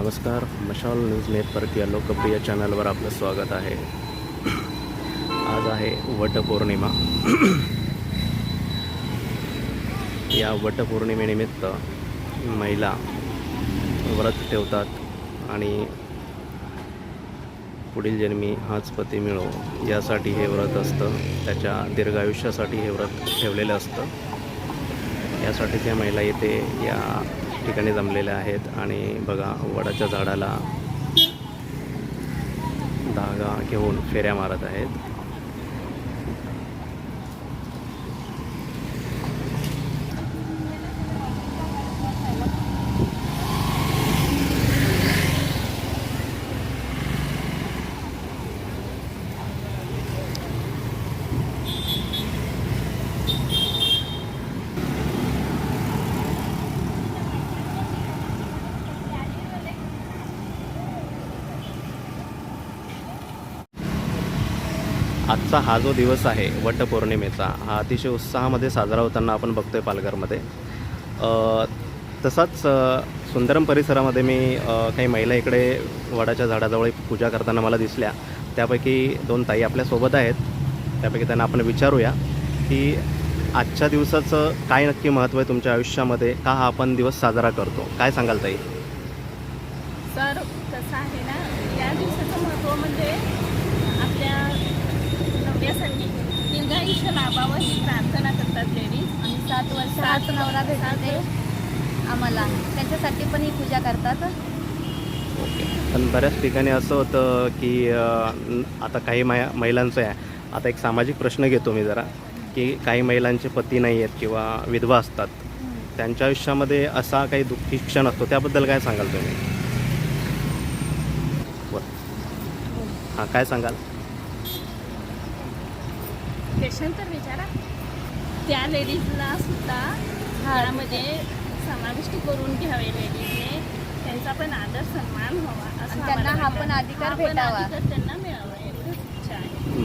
नमस्कार मशाल news network या लोकप्रिय चॅनलवर आपलं स्वागत आहे. आज आहे वटपौर्णिमा. या वटपौर्णिमेनिमित्त महिला व्रत ठेवतात आणि पुढील जन्मी हाच पती मिळो यासाठी हे व्रत असतं. त्याच्या दीर्घायुष्यासाठी हे व्रत ठेवलेलं असतं. यासाठी त्या महिला येते या ठिकाणी जमलेल्या आहेत. आणि बघा वडाच्या झाडाला धागा घेऊन फेऱ्या मारत आहेत. आजचा हा जो दिवस आहे वटपौर्णिमेचा हा अतिशय उत्साहामध्ये साजरा होताना आपण बघतो आहे पालघरमध्ये तसाच सुंदरम परिसरामध्ये मी काही महिला इकडे वडाच्या झाडाजवळ पूजा करताना मला दिसल्या. त्यापैकी दोन ताई आपल्यासोबत आहेत. त्यापैकी त्यांना आपण विचारूया की आजच्या दिवसाचं काय नक्की महत्त्व आहे तुमच्या आयुष्यामध्ये? का हा आपण दिवस साजरा करतो? काय सांगाल ताई? सर कसं आहे ना या दिवसाचं महत्त्व म्हणजे दीर्घायुष्य लाभावं ही प्रार्थना करतात लेडीज. आणि सात वर्षात नवरा भेटते आम्हाला. त्याच्यासाठी पण ही पूजा करतात. ओके. पण बऱ्याच ठिकाणी असं होतं की अ, आता काही मै महिलांचं आहे. आता एक सामाजिक प्रश्न घेतो मी जरा की काही महिलांचे पती नाही आहेत किंवा विधवा असतात. त्यांच्या आयुष्यामध्ये असा काही दुःखी क्षण असतो त्याबद्दल काय सांगाल तुम्ही? बरं हां काय सांगाल? पेशंट तर विचारा त्या लेडीजला सुद्धा घरामध्ये समाविष्ट करून घ्यावे लेडीजने त्यांचा पण आदर सन्मान व्हावा असं त्यांना हा पण. अधिकार भेटावा. त्यांना मिळावा एवढंच इच्छा आहे